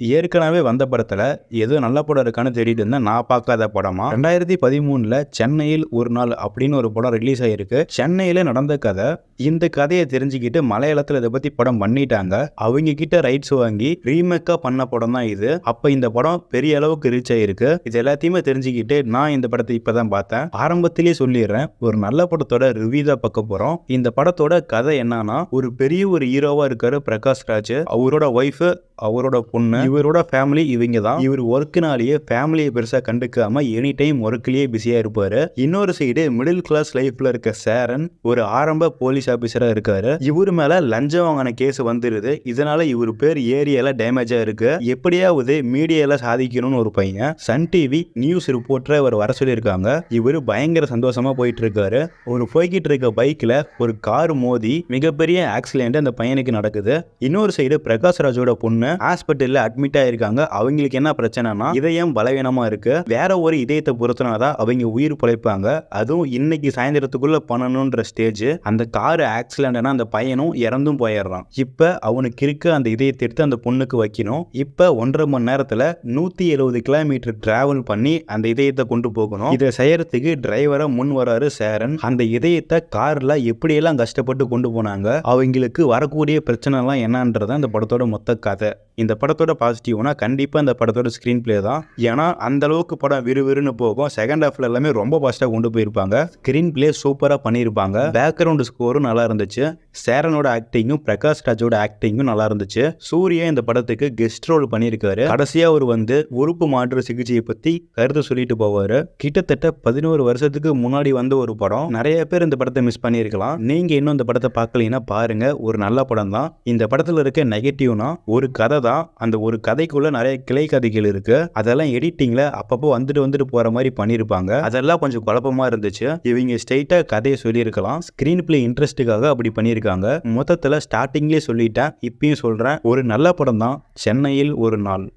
ஏற்கனவே வந்த படத்தில் ஏதோ நல்ல படம் இருக்கான்னு தேடிட்டு இருந்தேன். நான் பார்க்காத படமா? ரெண்டாயிரத்தி பதிமூணில் சென்னையில் ஒரு நாள் அப்படின்னு ஒரு படம் ரிலீஸ் ஆகிருக்கு சென்னையில் நடந்த கதை இந்த கதையை தெரிஞ்சுக்கிட்டு மலையாளத்தில் இதை பற்றி படம் பண்ணிட்டாங்க. அவங்க கிட்ட ரைட்ஸ் வாங்கி ரீமேக்காக பண்ண படம் தான் இது. அப்போ இந்த படம் பெரிய அளவுக்கு ரீச் ஆகிருக்கு இது எல்லாத்தையுமே தெரிஞ்சுக்கிட்டு நான் இந்த படத்தை இப்போ தான் பார்த்தேன். ஆரம்பத்திலேயே சொல்லிடுறேன் ஒரு நல்ல படத்தோட ரிவ்யூ தான் பார்க்க போகிறோம் இந்த படத்தோட கதை என்னன்னா ஒரு பெரிய ஒரு ஹீரோவாக இருக்காரு பிரகாஷ் ராஜ் அவரோட ஒய்ஃபு அவரோட பொண்ணு இவரோட ஃபேமிலி இவங்க தான் இவர் ஒர்க்குனாலேயே ஃபேமிலியை பெருசா கண்டுக்காம எனி டைம் ஒர்க்லயே பிஸியா இருப்பாரு. இன்னொரு சைடு மிடில் கிளாஸ் லைஃப்ல இருக்க சேரன் ஒரு ஆரம்ப போலீஸ் ஆபீசரா இருக்காரு. இவர் மேல லஞ்சம் வாங்கின கேஸ் வந்துருது. இதனால இவர் பேர் ஏரியால டேமேஜா இருக்கு. எப்படியாவது மீடியால சாதிக்கணும்னு ஒரு பையன். சன் டிவி நியூஸ் ரிப்போர்ட்டரை அவர் வர சொல்லியிருக்காங்க. இவர் பயங்கர சந்தோஷமா போயிட்டு இருக்காரு ஒரு போய்கிட்டு இருக்க பைக்ல ஒரு கார் மோதி மிகப்பெரிய ஆக்சிடென்ட் அந்த பையனுக்கு நடக்குது. இன்னொரு சைடு பிரகாஷ் ராஜோட பொண்ணு ஹாஸ்பிட்டல்ல அட்மிட் ஆயிருக்காங்க. அவங்களுக்கு என்ன பிரச்சனைனா இதயம் பலவீனமா இருக்கு. வேற ஒரு இதயத்தை பொறுத்தனாதான் அவங்க உயிர் பிழைப்பாங்க. அதுவும் இன்னைக்கு சாயந்தரத்துக்குள்ள பண்ணணும்ன்ற ஸ்டேஜ் அந்த கார் ஆக்சிடென்ட்னா அந்த பையனும் இறந்தும் போயிடுறான். இப்ப அவனுக்கு இருக்க அந்த இதயத்தை எடுத்து அந்த பொண்ணுக்கு வைக்கணும். இப்ப ஒன்றரை மணி நேரத்துல நூத்தி எழுபது கிலோமீட்டர் டிராவல் பண்ணி அந்த இதயத்தை கொண்டு போகணும். இதை செய்யறதுக்கு டிரைவரை முன் வராரு சேரன். அந்த இதயத்தை கார்ல எப்படியெல்லாம் கஷ்டப்பட்டு கொண்டு போனாங்க அவங்களுக்கு வரக்கூடிய பிரச்சனை எல்லாம் என்னன்றத அந்த படத்தோட மொத்த கதை. இந்த படத்தோட பாசிட்டிவ்னா கண்டிப்பாக இந்த படத்தோட ஸ்க்ரீன் ப்ளே தான். ஏன்னா அந்தளவுக்கு படம் விறுவிறுன்னு போகும். செகண்ட் ஹாஃப்ல எல்லாமே ரொம்ப பாஸ்ட்டாக கொண்டு போயிருப்பாங்க. ஸ்க்ரீன் ப்ளே சூப்பராக பண்ணியிருப்பாங்க. பேக்ரவுண்ட் ஸ்கோரும் நல்லா இருந்துச்சு. சேரனோட ஆக்டிங்கும் பிரகாஷ் ராஜோட ஆக்டிங்கும் நல்லா இருந்துச்சு. சூர்யா இந்த படத்துக்கு கெஸ்ட் ரோல் பண்ணியிருக்காரு. கடைசியாக அவர் வந்து உறுப்பு மாற்று சிகிச்சையை பற்றி கருத்து சொல்லிட்டு போவார். கிட்டத்தட்ட பதினோரு வருஷத்துக்கு முன்னாடி வந்த ஒரு படம். நிறைய பேர் இந்த படத்தை மிஸ் பண்ணியிருக்கலாம். நீங்கள் இன்னும் இந்த படத்தை பார்க்கலீங்கன்னா பாருங்க. ஒரு நல்ல படம் தான். இந்த படத்தில் இருக்க நெகட்டிவ்னா ஒரு கதை தான். அந்த ஒரு கதைக்குள்ள நிறைய கிளை கதைகள் இருக்கு. அதெல்லாம் எடிட்டிங்ல அப்பப்போ வந்துட்டு வந்துட்டு போற மாதிரி பண்ணியிருப்பாங்க. அதெல்லாம் கொஞ்சம் குழப்பமா இருந்துச்சு. இவங்க ஸ்ட்ரெயிட்டா கதையை சொல்லியிருக்கலாம். ஸ்கிரீன் பிளே இன்ட்ரெஸ்ட்டுக்காக அப்படி பண்ணியிருக்காங்க. மொத்தத்தில் ஸ்டார்டிங்லேயே சொல்லிட்டேன். இப்பயும் சொல்றேன். ஒரு நல்ல படம் தான் சென்னையில் ஒரு நாள்.